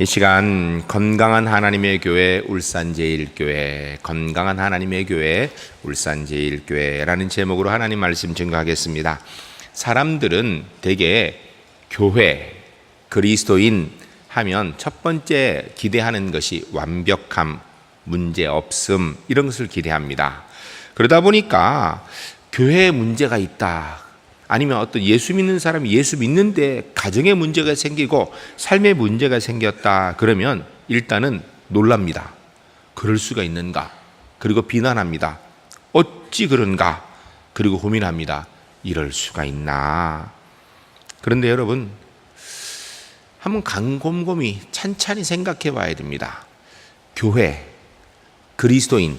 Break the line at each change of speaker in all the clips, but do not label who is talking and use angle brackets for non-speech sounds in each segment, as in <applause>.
이 시간 건강한 하나님의 교회 울산제일교회 건강한 하나님의 교회 울산제일교회라는 제목으로 하나님 말씀 증거하겠습니다. 사람들은 대개 교회 그리스도인 하면 첫 번째 기대하는 것이 완벽함, 문제 없음 이런 것을 기대합니다. 그러다 보니까 교회에 문제가 있다. 아니면 어떤 예수 믿는 사람이 예수 믿는데 가정에 문제가 생기고 삶에 문제가 생겼다. 그러면 일단은 놀랍니다. 그럴 수가 있는가? 그리고 비난합니다. 어찌 그런가? 그리고 고민합니다. 이럴 수가 있나? 그런데 여러분, 한번 곰곰이 찬찬히 생각해 봐야 됩니다. 교회, 그리스도인,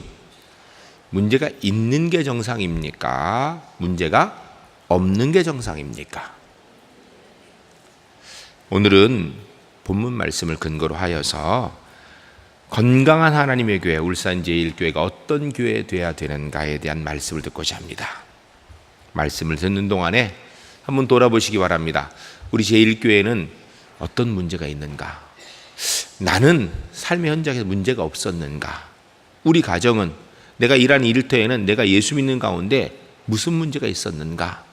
문제가 있는 게 정상입니까? 문제가 없는 게 정상입니까? 오늘은 본문 말씀을 근거로 하여서 건강한 하나님의 교회 울산 제일교회가 어떤 교회 돼야 되는가에 대한 말씀을 듣고자 합니다. 말씀을 듣는 동안에 한번 돌아보시기 바랍니다. 우리 제일교회는 어떤 문제가 있는가? 나는 삶의 현장에서 문제가 없었는가? 우리 가정은 내가 일하는 일터에는 내가 예수 믿는 가운데 무슨 문제가 있었는가?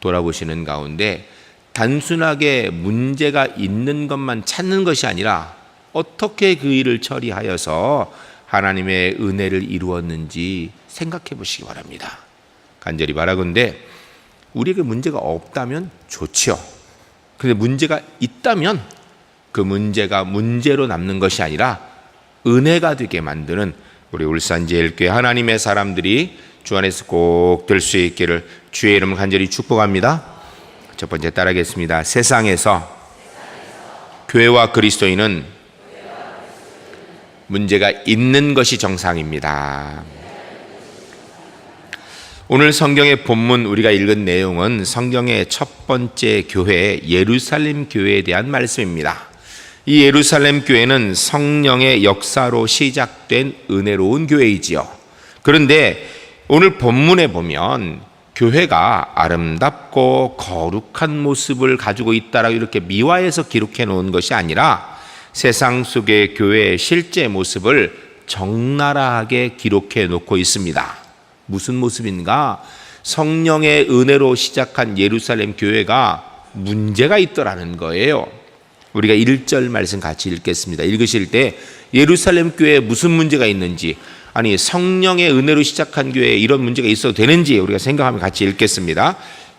돌아보시는 가운데 단순하게 문제가 있는 것만 찾는 것이 아니라 어떻게 그 일을 처리하여서 하나님의 은혜를 이루었는지 생각해 보시기 바랍니다. 간절히 바라건대 우리에게 문제가 없다면 좋지요. 근데 문제가 있다면 그 문제가 문제로 남는 것이 아니라 은혜가 되게 만드는 우리 울산제일교회 하나님의 사람들이 주 안에서 꼭 될 수 있기를 주의 이름을 간절히 축복합니다. 첫 번째 따라하겠습니다. 세상에서 교회와 그리스도인은 문제가 있는 것이 정상입니다. 오늘 성경의 본문 우리가 읽은 내용은 성경의 첫 번째 교회 예루살렘 교회에 대한 말씀입니다. 이 예루살렘 교회는 성령의 역사로 시작된 은혜로운 교회이지요. 그런데 오늘 본문에 보면 교회가 아름답고 거룩한 모습을 가지고 있다라고 이렇게 미화해서 기록해 놓은 것이 아니라 세상 속의 교회의 실제 모습을 적나라하게 기록해 놓고 있습니다. 무슨 모습인가? 성령의 은혜로 시작한 예루살렘 교회가 문제가 있더라는 거예요. 우리가 1절 말씀 같이 읽겠습니다. 읽으실 때 예루살렘 교회에 무슨 문제가 있는지 아니 성령의 은혜로 시작한 교회에 이런 문제가 있어도 되는지 우리가 생각하면 같이 읽겠습니다.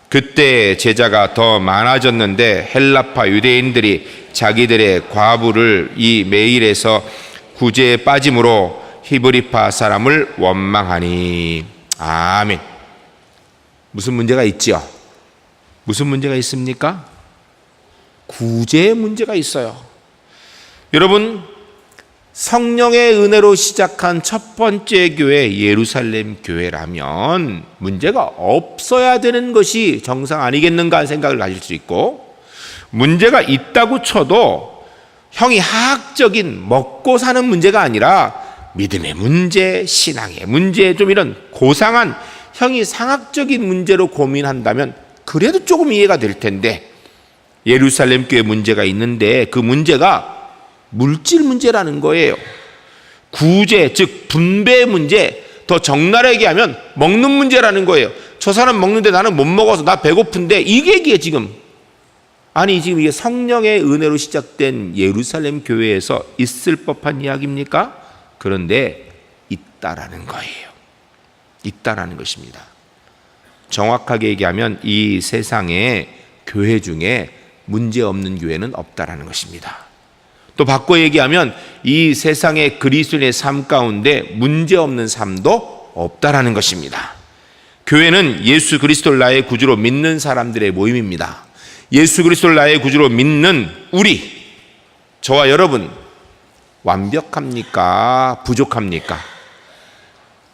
그때 제자가 더 많아졌는데 헬라파 유대인들이 자기들의 과부를 이 메일에서 구제에 빠짐으로 히브리파 사람을 원망하니 아멘. 무슨 문제가 있지요? 무슨 문제가 있습니까? 구제의 문제가 있어요. 여러분 성령의 은혜로 시작한 첫 번째 교회 예루살렘 교회라면 문제가 없어야 되는 것이 정상 아니겠는가 생각을 가질 수 있고 문제가 있다고 쳐도 형이 하학적인 먹고 사는 문제가 아니라 믿음의 문제, 신앙의 문제 좀 이런 고상한 형이 상학적인 문제로 고민한다면 그래도 조금 이해가 될 텐데 예루살렘 교회 문제가 있는데 그 문제가 물질 문제라는 거예요. 구제, 즉 분배 문제, 더 적나라하게 하면 먹는 문제라는 거예요. 저 사람 먹는데 나는 못 먹어서 나 배고픈데 이게 이게 지금 아니 지금 이게 성령의 은혜로 시작된 예루살렘 교회에서 있을 법한 이야기입니까? 그런데 있다라는 거예요. 있다라는 것입니다. 정확하게 얘기하면 이 세상에 교회 중에 문제 없는 교회는 없다라는 것입니다. 또 바꿔 얘기하면 이 세상의 그리스도인의 삶 가운데 문제 없는 삶도 없다라는 것입니다. 교회는 예수 그리스도를 나의 구주로 믿는 사람들의 모임입니다. 예수 그리스도를 나의 구주로 믿는 우리 저와 여러분 완벽합니까? 부족합니까?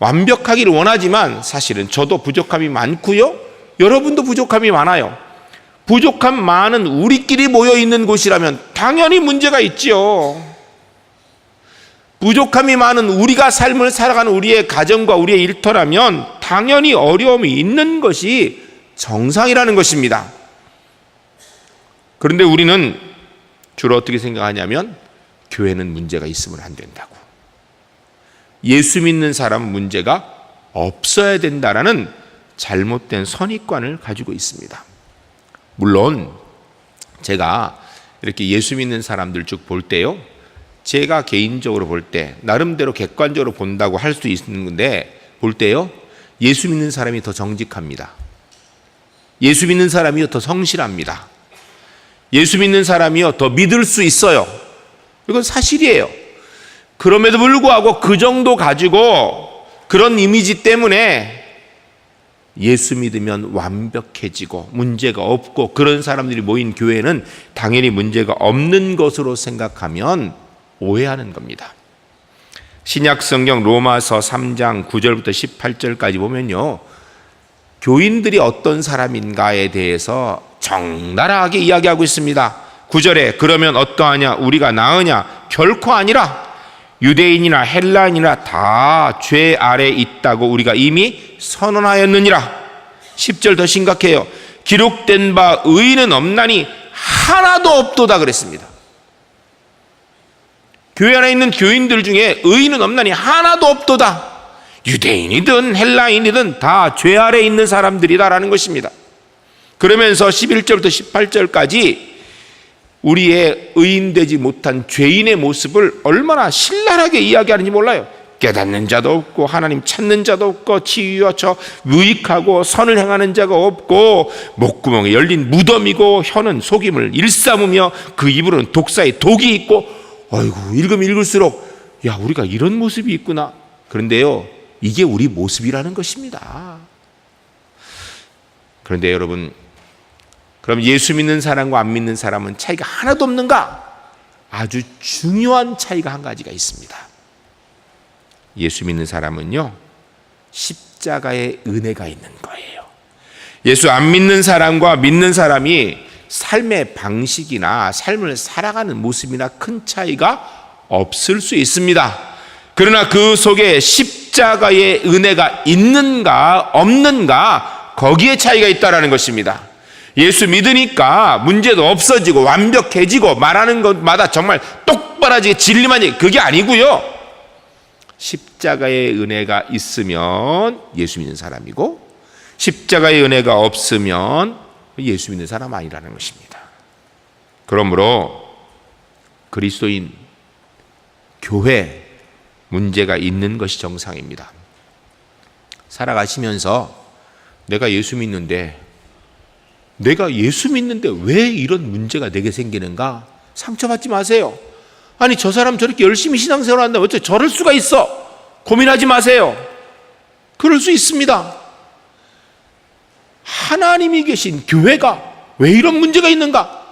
완벽하기를 원하지만 사실은 저도 부족함이 많고요. 여러분도 부족함이 많아요. 부족함 많은 우리끼리 모여 있는 곳이라면 당연히 문제가 있지요. 부족함이 많은 우리가 삶을 살아가는 우리의 가정과 우리의 일터라면 당연히 어려움이 있는 것이 정상이라는 것입니다. 그런데 우리는 주로 어떻게 생각하냐면 교회는 문제가 있으면 안 된다고. 예수 믿는 사람은 문제가 없어야 된다라는 잘못된 선입관을 가지고 있습니다. 물론 제가 이렇게 예수 믿는 사람들 쭉 볼 때요. 제가 개인적으로 볼 때 나름대로 객관적으로 본다고 할 수 있는데 볼 때요. 예수 믿는 사람이 더 정직합니다. 예수 믿는 사람이요 더 성실합니다. 예수 믿는 사람이요 더 믿을 수 있어요. 이건 사실이에요. 그럼에도 불구하고 그 정도 가지고 그런 이미지 때문에 예수 믿으면 완벽해지고 문제가 없고 그런 사람들이 모인 교회는 당연히 문제가 없는 것으로 생각하면 오해하는 겁니다. 신약 성경 로마서 3장 9절부터 18절까지 보면요. 교인들이 어떤 사람인가에 대해서 적나라하게 이야기하고 있습니다. 9절에 그러면 어떠하냐 우리가 나으냐 결코 아니라 유대인이나 헬라인이나 다 죄 아래 있다고 우리가 이미 선언하였느니라. 10절 더 심각해요. 기록된 바 의인은 없나니 하나도 없도다 그랬습니다. 교회 안에 있는 교인들 중에 의인은 없나니 하나도 없도다. 유대인이든 헬라인이든 다 죄 아래 있는 사람들이다라는 것입니다. 그러면서 11절부터 18절까지 우리의 의인되지 못한 죄인의 모습을 얼마나 신랄하게 이야기하는지 몰라요. 깨닫는 자도 없고 하나님 찾는 자도 없고 치유여쳐 유익하고 선을 행하는 자가 없고 목구멍에 열린 무덤이고 혀는 속임을 일삼으며 그 입으로는 독사의 독이 있고 아이고 읽으면 읽을수록 야 우리가 이런 모습이 있구나 그런데요 이게 우리 모습이라는 것입니다 그런데 여러분 그럼 예수 믿는 사람과 안 믿는 사람은 차이가 하나도 없는가? 아주 중요한 차이가 한 가지가 있습니다. 예수 믿는 사람은요, 십자가의 은혜가 있는 거예요. 예수 안 믿는 사람과 믿는 사람이 삶의 방식이나 삶을 살아가는 모습이나 큰 차이가 없을 수 있습니다. 그러나 그 속에 십자가의 은혜가 있는가 없는가 거기에 차이가 있다라는 것입니다. 예수 믿으니까 문제도 없어지고 완벽해지고 말하는 것마다 정말 똑바라지게 진리만 얘기 그게 아니고요. 십자가의 은혜가 있으면 예수 믿는 사람이고 십자가의 은혜가 없으면 예수 믿는 사람 아니라는 것입니다. 그러므로 그리스도인 교회 문제가 있는 것이 정상입니다. 살아가시면서 내가 예수 믿는데 내가 예수 믿는데 왜 이런 문제가 내게 생기는가? 상처받지 마세요. 아니, 저 사람 저렇게 열심히 신앙생활 한다. 어째 저럴 수가 있어? 고민하지 마세요. 그럴 수 있습니다. 하나님이 계신 교회가 왜 이런 문제가 있는가?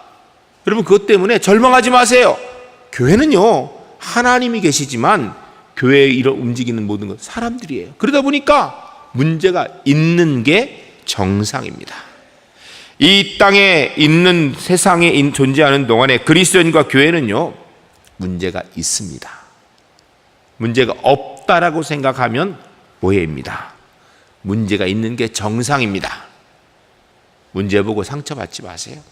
여러분, 그것 때문에 절망하지 마세요. 교회는요, 하나님이 계시지만 교회에 이런 움직이는 모든 건 사람들이에요. 그러다 보니까 문제가 있는 게 정상입니다. 이 땅에 있는 세상에 존재하는 동안에 그리스도인과 교회는요 문제가 있습니다. 문제가 없다라고 생각하면 오해입니다. 문제가 있는 게 정상입니다. 문제 보고 상처받지 마세요.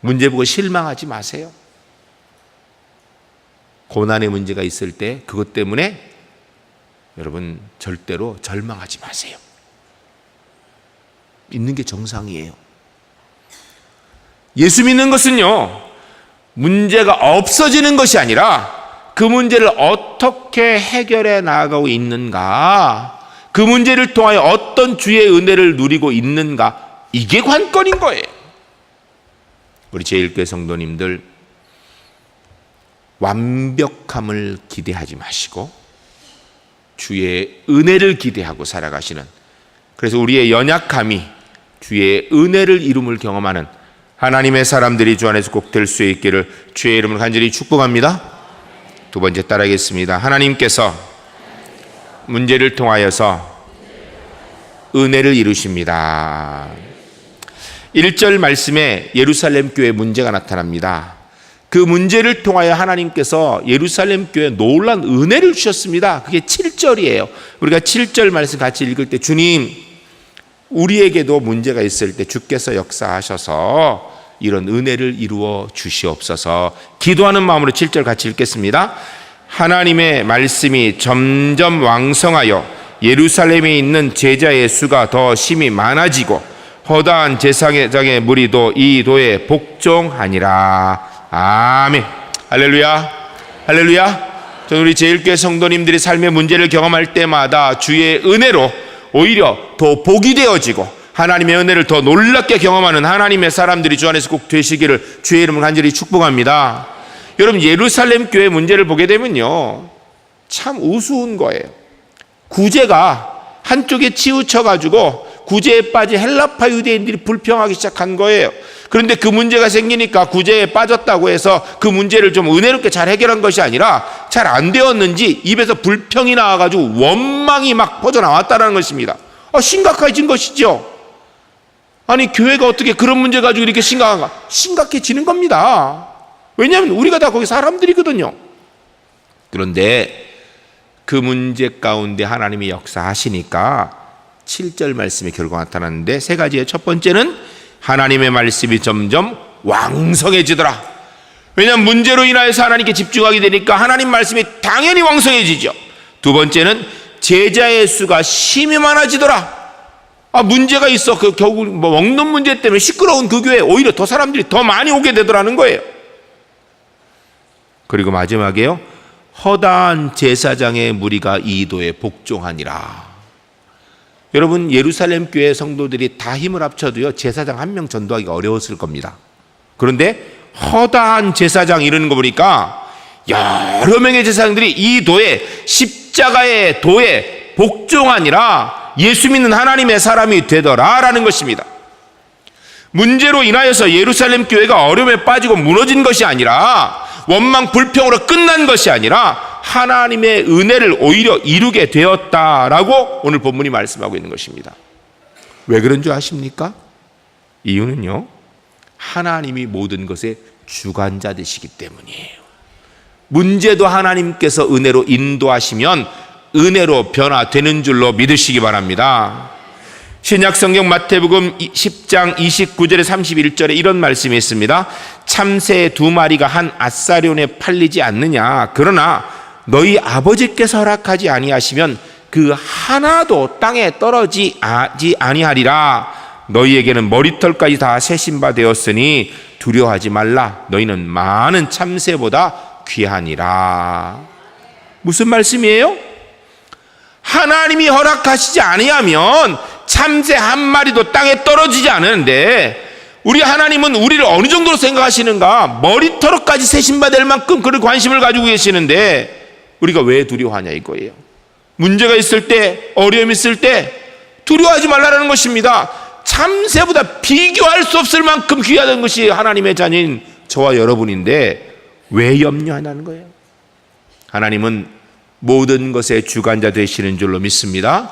문제 보고 실망하지 마세요. 고난의 문제가 있을 때 그것 때문에 여러분 절대로 절망하지 마세요. 있는 게 정상이에요. 예수 믿는 것은요, 문제가 없어지는 것이 아니라 그 문제를 어떻게 해결해 나가고 있는가, 그 문제를 통하여 어떤 주의 은혜를 누리고 있는가, 이게 관건인 거예요. 우리 제1교 성도님들, 완벽함을 기대하지 마시고, 주의 은혜를 기대하고 살아가시는, 그래서 우리의 연약함이 주의 은혜를 이룸을 경험하는 하나님의 사람들이 주 안에서 꼭 될 수 있기를 주의 이름을 간절히 축복합니다. 두 번째 따라하겠습니다. 하나님께서 문제를 통하여서 은혜를 이루십니다. 1절 말씀에 예루살렘 교회 문제가 나타납니다. 그 문제를 통하여 하나님께서 예루살렘 교회에 놀란 은혜를 주셨습니다. 그게 7절이에요. 우리가 7절 말씀 같이 읽을 때 주님 우리에게도 문제가 있을 때 주께서 역사하셔서 이런 은혜를 이루어 주시옵소서. 기도하는 마음으로 7절 같이 읽겠습니다. 하나님의 말씀이 점점 왕성하여 예루살렘에 있는 제자의 수가 더 심히 많아지고 허다한 제사장의 무리도 이 도에 복종하니라. 아멘. 할렐루야. 할렐루야. 저는 우리 제일교회 성도님들이 삶의 문제를 경험할 때마다 주의 은혜로 오히려 더 복이 되어지고 하나님의 은혜를 더 놀랍게 경험하는 하나님의 사람들이 주 안에서 꼭 되시기를 주의 이름을 간절히 축복합니다. 여러분 예루살렘 교회 문제를 보게 되면요. 참 우스운 거예요. 구제가 한쪽에 치우쳐 가지고 구제에 빠진 헬라파 유대인들이 불평하기 시작한 거예요. 그런데 그 문제가 생기니까 구제에 빠졌다고 해서 그 문제를 좀 은혜롭게 잘 해결한 것이 아니라 잘 안 되었는지 입에서 불평이 나와가지고 원망이 막 퍼져나왔다는 것입니다. 아, 심각해진 것이죠. 아니, 교회가 어떻게 그런 문제 가지고 이렇게 심각한가? 심각해지는 겁니다. 왜냐하면 우리가 다 거기 사람들이거든요. 그런데 그 문제 가운데 하나님이 역사하시니까 7절 말씀의 결과가 나타났는데 세 가지의 첫 번째는 하나님의 말씀이 점점 왕성해지더라. 왜냐하면 문제로 인하여서 하나님께 집중하게 되니까 하나님 말씀이 당연히 왕성해지죠. 두 번째는 제자의 수가 심히 많아지더라. 아, 문제가 있어. 그 결국 뭐 먹는 문제 때문에 시끄러운 그 교회에 오히려 더 사람들이 더 많이 오게 되더라는 거예요. 그리고 마지막에요. 허다한 제사장의 무리가 이도에 복종하니라. 여러분 예루살렘 교회 성도들이 다 힘을 합쳐도요 제사장 한 명 전도하기가 어려웠을 겁니다. 그런데 허다한 제사장 이러는 거 보니까 여러 명의 제사장들이 이 도에 십자가의 도에 복종하니라 예수 믿는 하나님의 사람이 되더라라는 것입니다. 문제로 인하여서 예루살렘 교회가 어려움에 빠지고 무너진 것이 아니라 원망 불평으로 끝난 것이 아니라 하나님의 은혜를 오히려 이루게 되었다라고 오늘 본문이 말씀하고 있는 것입니다. 왜 그런 줄 아십니까? 이유는요. 하나님이 모든 것의 주관자 되시기 때문이에요. 문제도 하나님께서 은혜로 인도하시면 은혜로 변화되는 줄로 믿으시기 바랍니다. 신약 성경 마태복음 10장 29절에 31절에 이런 말씀이 있습니다. 참새 두 마리가 한 아사리온에 팔리지 않느냐. 그러나 너희 아버지께서 허락하지 아니하시면 그 하나도 땅에 떨어지지 아니하리라. 너희에게는 머리털까지 다 세신 바 되었으니 두려워하지 말라. 너희는 많은 참새보다 귀하니라. 무슨 말씀이에요? 하나님이 허락하시지 아니하면 참새 한 마리도 땅에 떨어지지 않는데 우리 하나님은 우리를 어느 정도로 생각하시는가? 머리털까지 세신받을 만큼 그를 관심을 가지고 계시는데 우리가 왜 두려워하냐 이거예요. 문제가 있을 때, 어려움 있을 때 두려워하지 말라는 것입니다. 참새보다 비교할 수 없을 만큼 귀하던 것이 하나님의 자녀인 저와 여러분인데 왜 염려하냐는 거예요. 하나님은 모든 것의 주관자 되시는 줄로 믿습니다.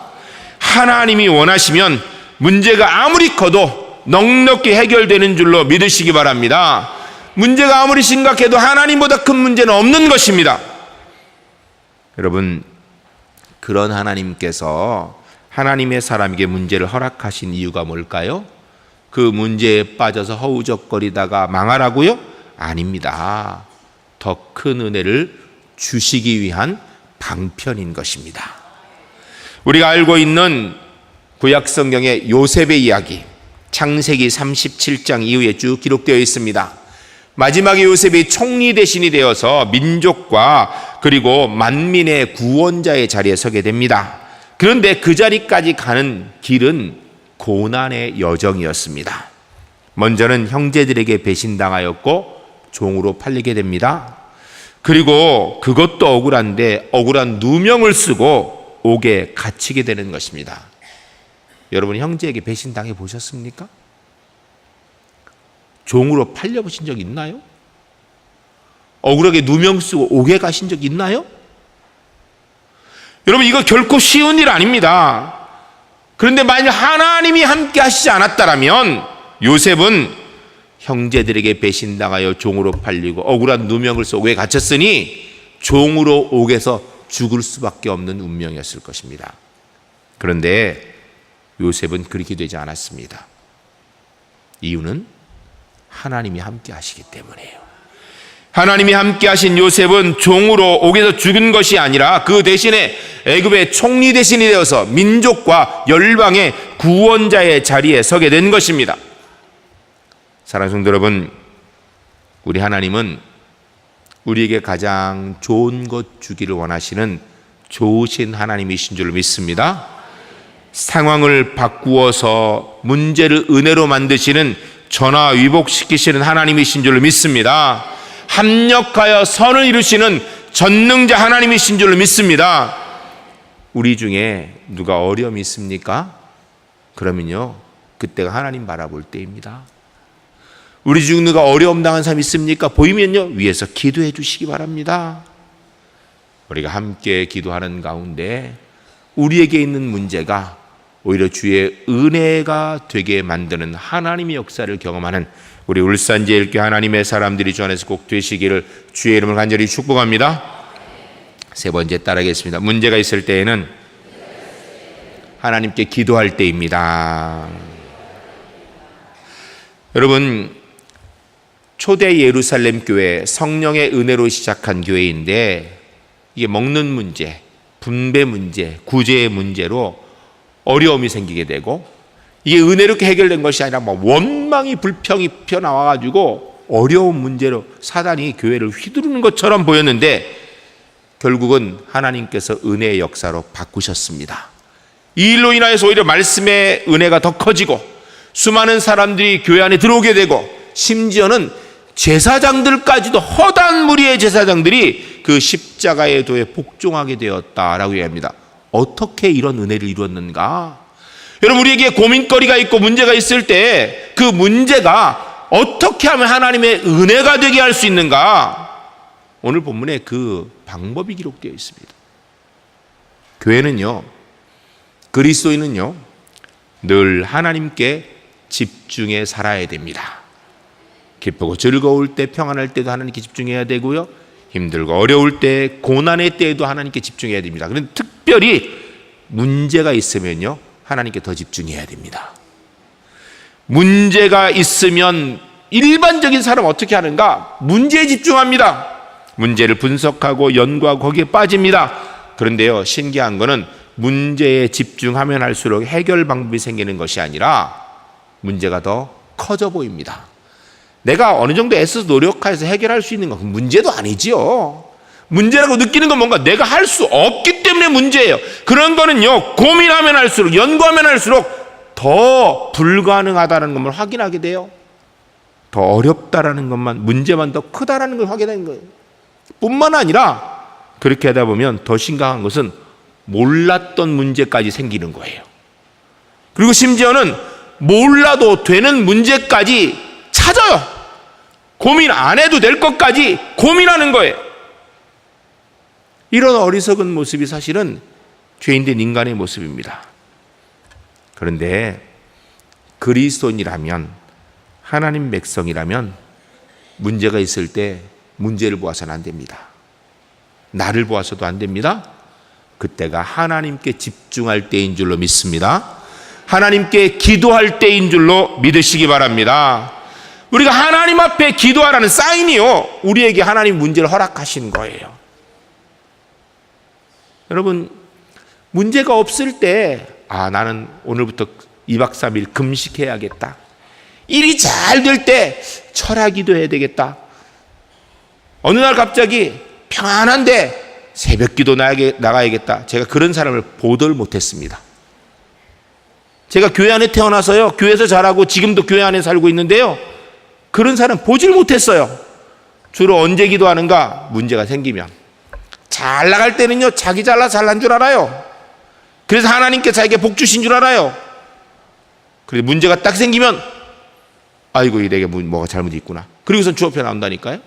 하나님이 원하시면 문제가 아무리 커도 넉넉히 해결되는 줄로 믿으시기 바랍니다. 문제가 아무리 심각해도 하나님보다 큰 문제는 없는 것입니다. 여러분, 그런 하나님께서 하나님의 사람에게 문제를 허락하신 이유가 뭘까요? 그 문제에 빠져서 허우적거리다가 망하라고요? 아닙니다. 더 큰 은혜를 주시기 위한 방편인 것입니다. 우리가 알고 있는 구약 성경의 요셉의 이야기, 창세기 37장 이후에 쭉 기록되어 있습니다. 마지막에 요셉이 총리 대신이 되어서 민족과 그리고 만민의 구원자의 자리에 서게 됩니다. 그런데 그 자리까지 가는 길은 고난의 여정이었습니다. 먼저는 형제들에게 배신당하였고 종으로 팔리게 됩니다. 그리고 그것도 억울한데 억울한 누명을 쓰고 옥에 갇히게 되는 것입니다. 여러분 형제에게 배신당해 보셨습니까? 종으로 팔려보신 적 있나요? 억울하게 누명 쓰고 옥에 가신 적 있나요? 여러분 이거 결코 쉬운 일 아닙니다. 그런데 만약 하나님이 함께 하시지 않았다면 요셉은 형제들에게 배신당하여 종으로 팔리고 억울한 누명을 써 옥에 갇혔으니 종으로 옥에서 죽을 수밖에 없는 운명이었을 것입니다. 그런데 요셉은 그렇게 되지 않았습니다. 이유는 하나님이 함께 하시기 때문이에요. 하나님이 함께 하신 요셉은 종으로 옥에서 죽은 것이 아니라 그 대신에 애굽의 총리 대신이 되어서 민족과 열방의 구원자의 자리에 서게 된 것입니다. 사랑하는 성도 여러분, 우리 하나님은 우리에게 가장 좋은 것 주기를 원하시는 좋으신 하나님이신 줄 믿습니다. 상황을 바꾸어서 문제를 은혜로 만드시는 전화 위복시키시는 하나님이신 줄 믿습니다. 합력하여 선을 이루시는 전능자 하나님이신 줄 믿습니다. 우리 중에 누가 어려움이 있습니까? 그러면요, 그때가 하나님 바라볼 때입니다. 우리 중 누가 어려움 당한 사람 있습니까? 보이면요, 위에서 기도해 주시기 바랍니다. 우리가 함께 기도하는 가운데 우리에게 있는 문제가 오히려 주의 은혜가 되게 만드는 하나님의 역사를 경험하는 우리 울산제일교 하나님의 사람들이 주 안에서 꼭 되시기를 주의 이름을 간절히 축복합니다. 세 번째 따르겠습니다. 문제가 있을 때에는 하나님께 기도할 때입니다. 여러분 초대 예루살렘 교회 성령의 은혜로 시작한 교회인데 이게 먹는 문제, 분배 문제, 구제의 문제로 어려움이 생기게 되고 이게 은혜롭게 해결된 것이 아니라 뭐 원망이 불평이 피어 나와 가지고 어려운 문제로 사단이 교회를 휘두르는 것처럼 보였는데 결국은 하나님께서 은혜의 역사로 바꾸셨습니다. 이 일로 인하여서 오히려 말씀의 은혜가 더 커지고 수많은 사람들이 교회 안에 들어오게 되고 심지어는 제사장들까지도 허다한 무리의 제사장들이 그 십자가의 도에 복종하게 되었다라고 이야기합니다. 어떻게 이런 은혜를 이루었는가? 여러분 우리에게 고민거리가 있고 문제가 있을 때 그 문제가 어떻게 하면 하나님의 은혜가 되게 할 수 있는가? 오늘 본문에 그 방법이 기록되어 있습니다. 교회는요, 그리스도인은요, 늘 하나님께 집중해 살아야 됩니다. 기쁘고 즐거울 때, 평안할 때도 하나님께 집중해야 되고요. 힘들고 어려울 때, 고난의 때에도 하나님께 집중해야 됩니다. 그런데 특별히 문제가 있으면요, 하나님께 더 집중해야 됩니다. 문제가 있으면 일반적인 사람 어떻게 하는가? 문제에 집중합니다. 문제를 분석하고 연구하고 거기에 빠집니다. 그런데요, 신기한 거는 문제에 집중하면 할수록 해결 방법이 생기는 것이 아니라 문제가 더 커져 보입니다. 내가 어느 정도 애써서 노력해서 해결할 수 있는 건 문제도 아니지요. 문제라고 느끼는 건 뭔가 내가 할 수 없기 때문에 문제예요. 그런 거는요, 고민하면 할수록, 연구하면 할수록 더 불가능하다는 것만 확인하게 돼요. 더 어렵다라는 것만, 문제만 더 크다라는 걸 확인하는 거예요. 뿐만 아니라 그렇게 하다 보면 더 심각한 것은 몰랐던 문제까지 생기는 거예요. 그리고 심지어는 몰라도 되는 문제까지 찾아요. 고민 안 해도 될 것까지 고민하는 거예요. 이런 어리석은 모습이 사실은 죄인된 인간의 모습입니다. 그런데 그리스도인이라면 하나님 백성이라면 문제가 있을 때 문제를 보아서는 안 됩니다. 나를 보아서도 안 됩니다. 그때가 하나님께 집중할 때인 줄로 믿습니다. 하나님께 기도할 때인 줄로 믿으시기 바랍니다. 우리가 하나님 앞에 기도하라는 사인이요. 우리에게 하나님 문제를 허락하신 거예요. 여러분, 문제가 없을 때, 아, 나는 오늘부터 2박 3일 금식해야겠다. 일이 잘 될 때 철학기도 해야 되겠다. 어느 날 갑자기 평안한데 새벽 기도 나가야겠다. 제가 그런 사람을 보들 못했습니다. 제가 교회 안에 태어나서요, 교회에서 자라고 지금도 교회 안에 살고 있는데요. 그런 사람 보질 못했어요. 주로 언제 기도하는가? 문제가 생기면. 잘 나갈 때는요, 자기 잘나 잘난 줄 알아요. 그래서 하나님께 자기에게 복 주신 줄 알아요. 그래서 문제가 딱 생기면, 아이고, 내게 뭐가 잘못 있구나. 그리고선 주 앞에 나온다니까요.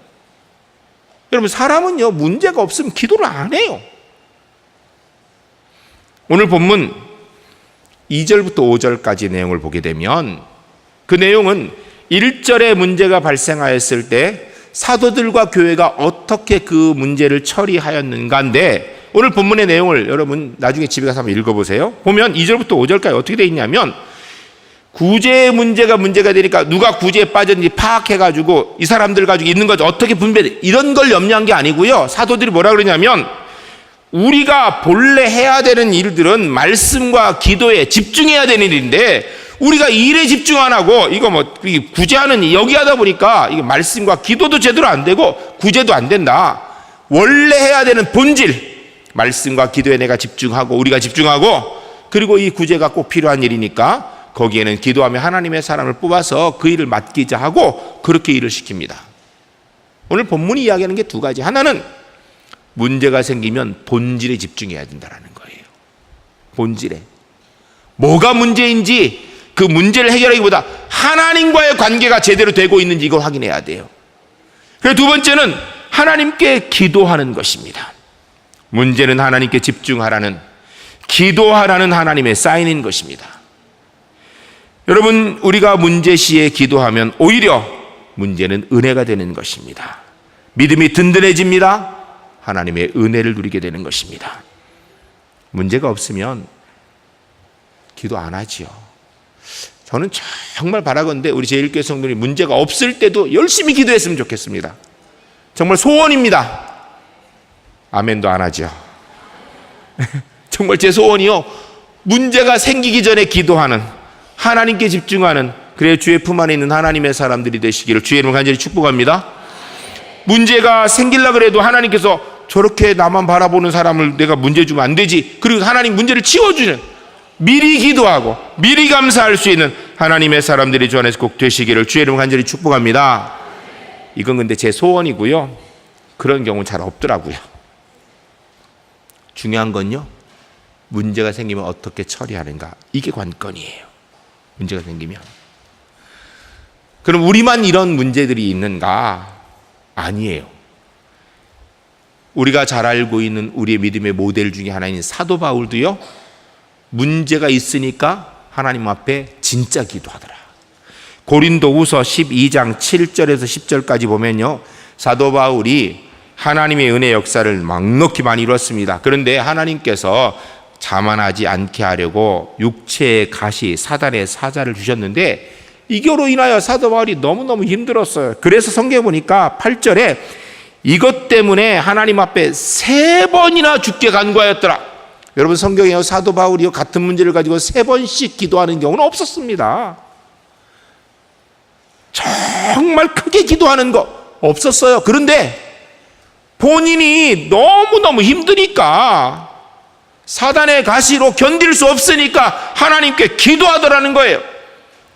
여러분, 사람은요, 문제가 없으면 기도를 안 해요. 오늘 본문 2절부터 5절까지 내용을 보게 되면 그 내용은 1절에 문제가 발생하였을 때 사도들과 교회가 어떻게 그 문제를 처리하였는가인데 오늘 본문의 내용을 여러분 나중에 집에 가서 한번 읽어보세요. 보면 2절부터 5절까지 어떻게 되어 있냐면 구제 문제가 문제가 되니까 누가 구제에 빠졌는지 파악해가지고 이 사람들 가지고 있는 것 어떻게 분배 이런 걸 염려한 게 아니고요. 사도들이 뭐라 그러냐면 우리가 본래 해야 되는 일들은 말씀과 기도에 집중해야 되는 일인데 우리가 일에 집중 안 하고 이거 뭐이 구제하는 일, 여기 하다 보니까 이게 말씀과 기도도 제대로 안 되고 구제도 안 된다. 원래 해야 되는 본질 말씀과 기도에 내가 집중하고 우리가 집중하고 그리고 이 구제가 꼭 필요한 일이니까 거기에는 기도하며 하나님의 사람을 뽑아서 그 일을 맡기자 하고 그렇게 일을 시킵니다. 오늘 본문이 이야기하는 게 두 가지. 하나는 문제가 생기면 본질에 집중해야 된다라는 거예요. 본질에. 뭐가 문제인지 그 문제를 해결하기보다 하나님과의 관계가 제대로 되고 있는지 이걸 확인해야 돼요. 그리고 두 번째는 하나님께 기도하는 것입니다. 문제는 하나님께 집중하라는 기도하라는 하나님의 사인인 것입니다. 여러분, 우리가 문제 시에 기도하면 오히려 문제는 은혜가 되는 것입니다. 믿음이 든든해집니다. 하나님의 은혜를 누리게 되는 것입니다. 문제가 없으면 기도 안 하지요. 저는 정말 바라건대 우리 제1교회 성도들이 문제가 없을 때도 열심히 기도했으면 좋겠습니다. 정말 소원입니다. 아멘도 안 하죠. <laughs> 정말 제 소원이요. 문제가 생기기 전에 기도하는 하나님께 집중하는 그래 주의 품 안에 있는 하나님의 사람들이 되시기를 주의 이름을 간절히 축복합니다. 문제가 생길라 그래도 하나님께서 저렇게 나만 바라보는 사람을 내가 문제 주면 안 되지. 그리고 하나님 문제를 치워주는 미리 기도하고 미리 감사할 수 있는 하나님의 사람들이 주 안에서 꼭 되시기를 주의 이름 간절히 축복합니다. 이건 근데 제 소원이고요. 그런 경우 잘 없더라고요. 중요한 건요. 문제가 생기면 어떻게 처리하는가. 이게 관건이에요. 문제가 생기면. 그럼 우리만 이런 문제들이 있는가? 아니에요. 우리가 잘 알고 있는 우리의 믿음의 모델 중에 하나인 사도 바울도요. 문제가 있으니까 하나님 앞에 진짜 기도하더라. 고린도후서 12장 7절에서 10절까지 보면요. 사도 바울이 하나님의 은혜 역사를 막넉히 많이 이뤘습니다. 그런데 하나님께서 자만하지 않게 하려고 육체의 가시 사단의 사자를 주셨는데 이거로 인하여 사도 바울이 너무너무 힘들었어요. 그래서 성경에 보니까 8절에 이것 때문에 하나님 앞에 세 번이나 죽게 간구하였더라. 여러분 성경에요 사도 바울이요 같은 문제를 가지고 세 번씩 기도하는 경우는 없었습니다. 정말 크게 기도하는 거 없었어요. 그런데 본인이 너무너무 힘드니까 사단의 가시로 견딜 수 없으니까 하나님께 기도하더라는 거예요.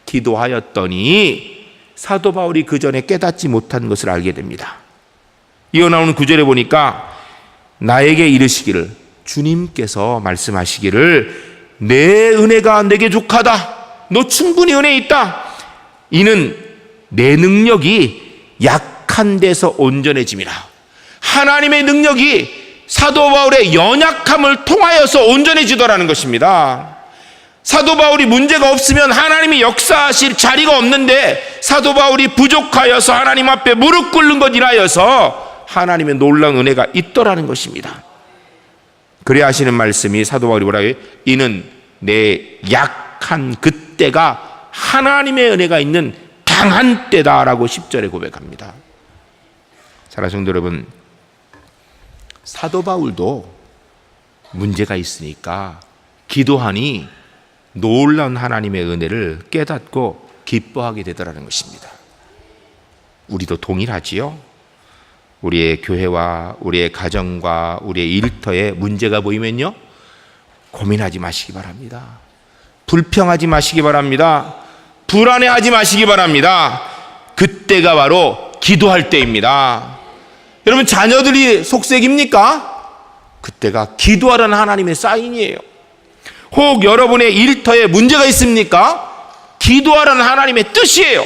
기도하였더니 사도 바울이 그 전에 깨닫지 못한 것을 알게 됩니다. 이어 나오는 구절에 보니까 나에게 이르시기를 주님께서 말씀하시기를 내 은혜가 내게 족하다. 너 충분히 은혜 있다. 이는 내 능력이 약한 데서 온전해짐이라. 하나님의 능력이 사도 바울의 연약함을 통하여서 온전해지더라는 것입니다. 사도 바울이 문제가 없으면 하나님이 역사하실 자리가 없는데 사도 바울이 부족하여서 하나님 앞에 무릎 꿇는 것 인하여서 하나님의 놀라운 은혜가 있더라는 것입니다. 그래 하시는 말씀이 사도 바울이 뭐라고 해요? 이는 내 약한 그때가 하나님의 은혜가 있는 강한 때다라고 10절에 고백합니다. 사랑하는 성도 여러분, 사도 바울도 문제가 있으니까 기도하니 놀라운 하나님의 은혜를 깨닫고 기뻐하게 되더라는 것입니다. 우리도 동일하지요? 우리의 교회와 우리의 가정과 우리의 일터에 문제가 보이면요. 고민하지 마시기 바랍니다. 불평하지 마시기 바랍니다. 불안해하지 마시기 바랍니다. 그때가 바로 기도할 때입니다. 여러분 자녀들이 속색입니까? 그때가 기도하라는 하나님의 사인이에요. 혹 여러분의 일터에 문제가 있습니까? 기도하라는 하나님의 뜻이에요.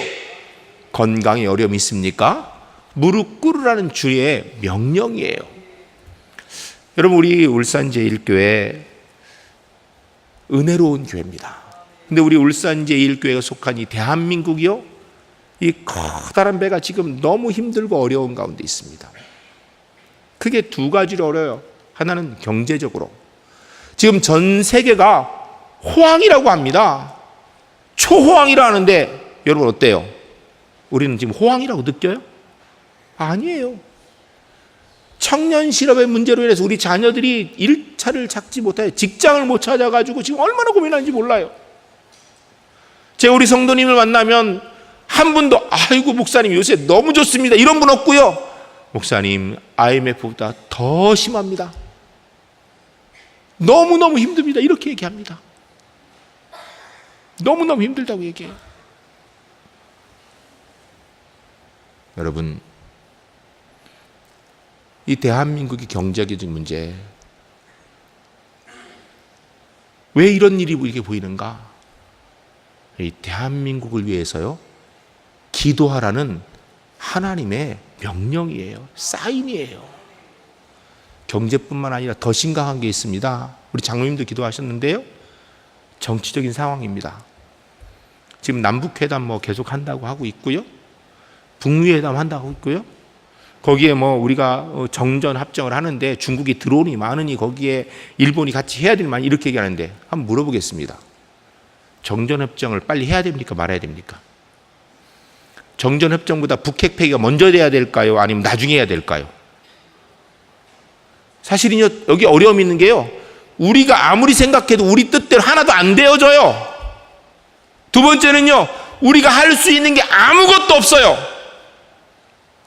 건강에 어려움이 있습니까? 무릎 꿇으라는 주의 명령이에요. 여러분 우리 울산 제1교회 은혜로운 교회입니다. 근데 우리 울산 제1교회가 속한 이 대한민국이요. 이 커다란 배가 지금 너무 힘들고 어려운 가운데 있습니다. 크게 두 가지로 어려요. 하나는 경제적으로. 지금 전 세계가 호황이라고 합니다. 초호황이라 하는데 여러분 어때요? 우리는 지금 호황이라고 느껴요? 아니에요. 청년 실업의 문제로 인해서 우리 자녀들이 일차를 찾지 못해 직장을 못 찾아가지고 지금 얼마나 고민하는지 몰라요. 제가 우리 성도님을 만나면 한 분도 아이고 목사님 요새 너무 좋습니다 이런 분 없고요. 목사님 IMF보다 더 심합니다. 너무너무 힘듭니다. 이렇게 얘기합니다. 너무너무 힘들다고 얘기해요. 여러분, 이 대한민국의 경제적인 문제, 왜 이런 일이 이렇게 보이는가? 이 대한민국을 위해서요, 기도하라는 하나님의 명령이에요. 사인이에요. 경제뿐만 아니라 더 심각한 게 있습니다. 우리 장로님도 기도하셨는데요. 정치적인 상황입니다. 지금 남북회담 뭐 계속 한다고 하고 있고요. 북미회담 한다고 있고요. 거기에 뭐 우리가 어, 정전 합정을 하는데 중국이 드론이 많으니 거기에 일본이 같이 해야 될 만 이렇게 얘기하는데 한번 물어보겠습니다. 정전 협정을 빨리 해야 됩니까 말아야 됩니까? 정전 협정보다 북핵 폐기가 먼저 돼야 될까요? 아니면 나중에 해야 될까요? 사실은요 여기 어려움이 있는 게요. 우리가 아무리 생각해도 우리 뜻대로 하나도 안 되어져요. 두 번째는요, 우리가 할 수 있는 게 아무것도 없어요.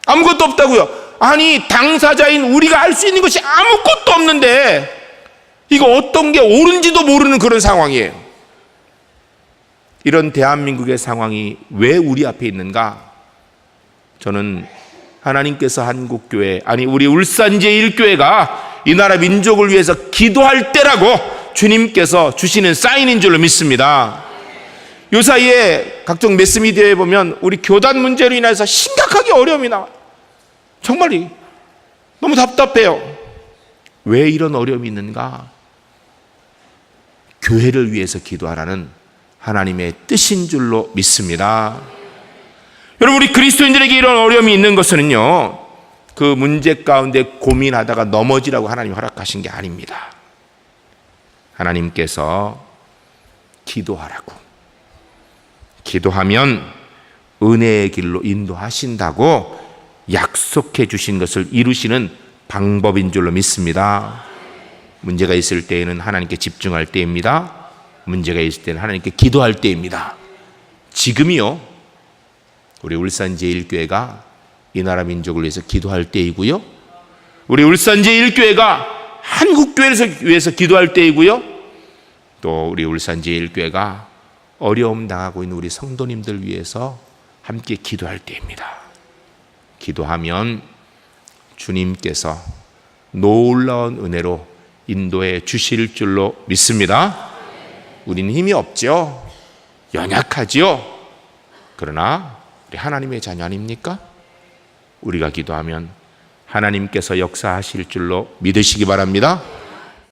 아무것도 없다고요. 아니, 당사자인 우리가 할수 있는 것이 아무것도 없는데, 이거 어떤 게 옳은지도 모르는 그런 상황이에요. 이런 대한민국의 상황이 왜 우리 앞에 있는가? 저는 하나님께서 한국교회, 아니, 우리 울산제일교회가 이 나라 민족을 위해서 기도할 때라고 주님께서 주시는 사인인 줄로 믿습니다. 요 사이에 각종 매스미디어에 보면 우리 교단 문제로 인해서 심각하게 어려움이 나와요. 정말 너무 답답해요. 왜 이런 어려움이 있는가? 교회를 위해서 기도하라는 하나님의 뜻인 줄로 믿습니다. 여러분, 우리 그리스도인들에게 이런 어려움이 있는 것은요, 그 문제 가운데 고민하다가 넘어지라고 하나님 허락하신 게 아닙니다. 하나님께서 기도하라고. 기도하면 은혜의 길로 인도하신다고 약속해 주신 것을 이루시는 방법인 줄로 믿습니다. 문제가 있을 때에는 하나님께 집중할 때입니다. 문제가 있을 때는 하나님께 기도할 때입니다. 지금이요. 우리 울산제일교회가 이 나라 민족을 위해서 기도할 때이고요. 우리 울산제일교회가 한국 교회를 위해서 기도할 때이고요. 또 우리 울산제일교회가 어려움 당하고 있는 우리 성도님들 위해서 함께 기도할 때입니다. 기도하면 주님께서 놀라운 은혜로 인도해 주실 줄로 믿습니다. 우리는 힘이 없죠. 연약하지요. 그러나 우리 하나님의 자녀 아닙니까? 우리가 기도하면 하나님께서 역사하실 줄로 믿으시기 바랍니다.